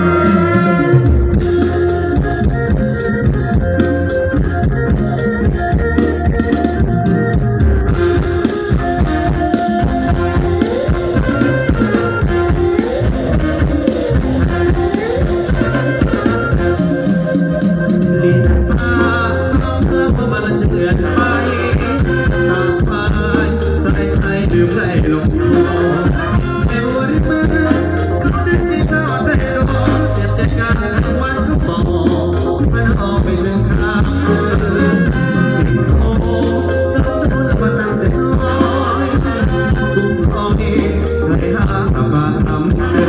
Thank you. I'm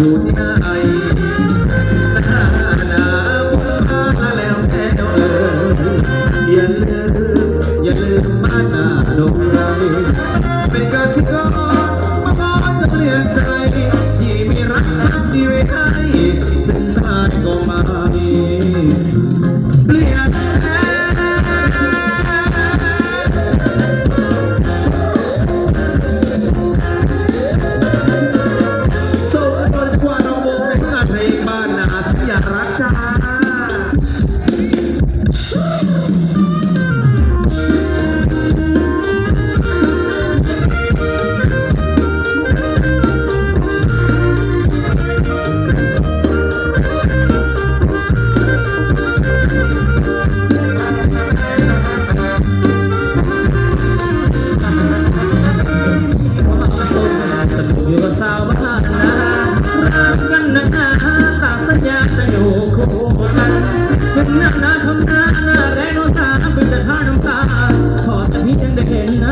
อยู่ที่ไหนหน้านาวมาแล้วแล้เอออย่าลืมอย่าลืมบ้านนาดงไรเป็นกสิกรมาตอนจะเปลี่ยนใจ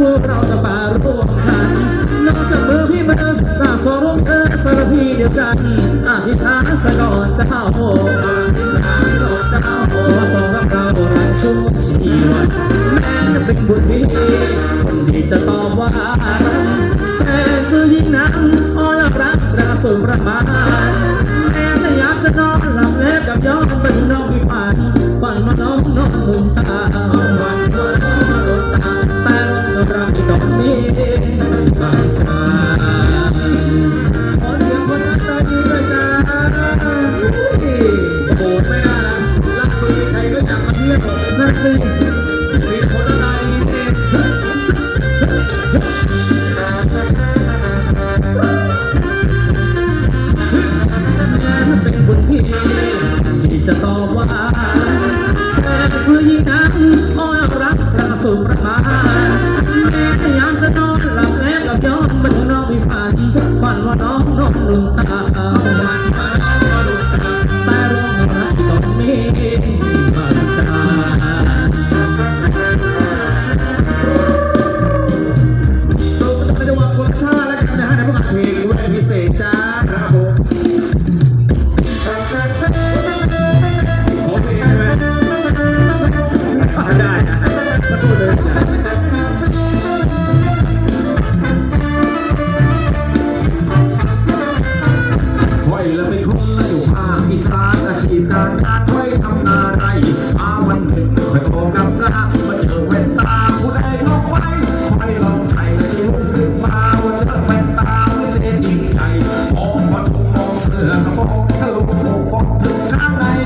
พวกเราจะปาร่วมกันนอกจากมือพี่มันตาสองเออสารพีเดียวกันอธิษฐาสะก่อนเจ้าเจ้าว่าสองรักเรารักชั่วชีวันแม้จะเป็นบุญพี่คนดีจะตอบว่าแต่ซื้อยิ่งนั้นอ้อยรักราสูงประมาณแม้จะอยากจะนอนหลับเล็บกับย้อนเป็นน้องพี่ฝันฝันมาน้องน้นงถึงต แมีเป็นบุพี่ที่จะตอบว่าแสงสุริยันทร์อ้อนรักพระสุประมา ห่วยละไปทนแล้วอยู่ภาคอีสานอาชีพการค้า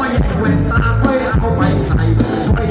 มาแย่งแวนตาค่อยเอาไปใส่ค่อย